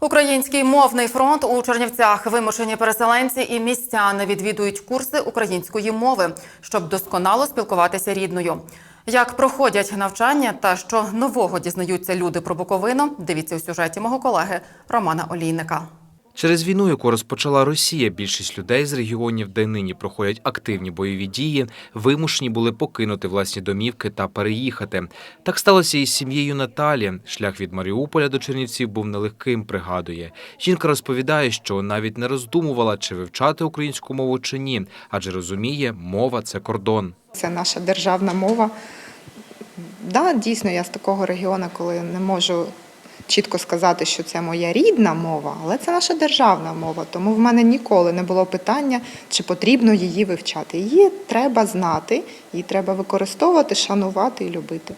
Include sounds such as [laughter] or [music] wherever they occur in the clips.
Український мовний фронт у Чернівцях вимушені переселенці і містяни відвідують курси української мови, щоб досконало спілкуватися рідною. Як проходять навчання та що нового дізнаються люди про Буковину, дивіться у сюжеті мого колеги Романа Олійника. Через війну, яку розпочала Росія, більшість людей з регіонів, де нині проходять активні бойові дії, вимушені були покинути власні домівки та переїхати. Так сталося і з сім'єю Наталі. Шлях від Маріуполя до Чернівців був нелегким. Пригадує жінка розповідає, що навіть не роздумувала, чи вивчати українську мову чи ні, адже розуміє, мова це кордон. Це наша державна мова. Да, дійсно, я з такого регіону, коли не можу чітко сказати, що це моя рідна мова, але це наша державна мова. Тому в мене ніколи не було питання, чи потрібно її вивчати. Її треба знати, її треба використовувати, шанувати і любити.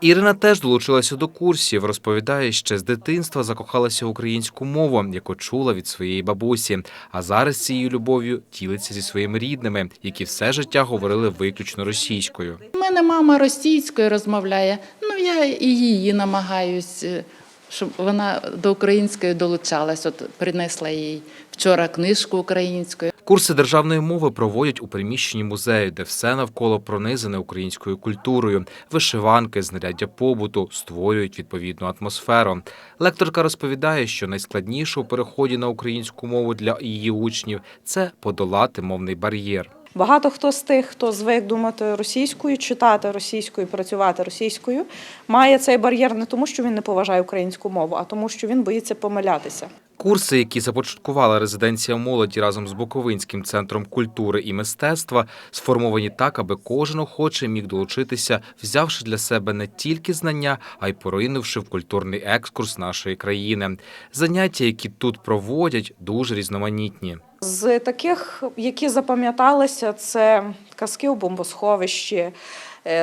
Ірина теж долучилася до курсів. Розповідає, ще з дитинства закохалася в українську мову, яку чула від своєї бабусі. А зараз цією любов'ю ділиться зі своїми рідними, які все життя говорили виключно російською. У мене мама російською розмовляє. Ну я і її намагаюсь, е, щоб вона до української долучалась. От принесла їй вчора книжку українською. Курси державної мови проводять у приміщенні музею, де все навколо пронизане українською культурою. Вишиванки, знаряддя побуту створюють відповідну атмосферу. Лекторка розповідає, що найскладніше у переході на українську мову для її учнів це подолати мовний бар'єр. Багато хто з тих, хто звик думати російською, читати російською, працювати російською, має цей бар'єр не тому, що він не поважає українську мову, а тому, що він боїться помилятися. Курси, які започаткувала резиденція молоді разом з Буковинським центром культури і мистецтва, сформовані так, аби кожен охочий міг долучитися, взявши для себе не тільки знання, а й поринувши в культурний екскурс нашої країни. Заняття, які тут проводять, дуже різноманітні. З таких, які запам'яталися, це казки у бомбосховищі,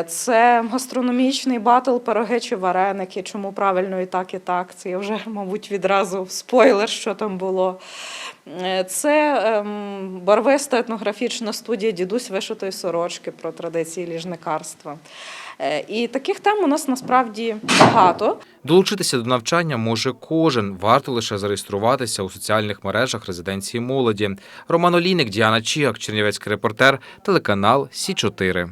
це гастрономічний батл пироги чи вареники. Чому правильно і так, і так. Це я вже, [laughs] мабуть, відразу спойлер, що там було. Е, Це ем, барвиста етнографічна студія Дідусь вишитої сорочки про традиції ліжникарства. Е, І таких тем у нас насправді багато. Долучитися до навчання може кожен. Варто лише зареєструватися у соціальних мережах резиденції молоді. Роман Олійник, Діана Чігак, Чернівецький репортер, телеканал Сі 4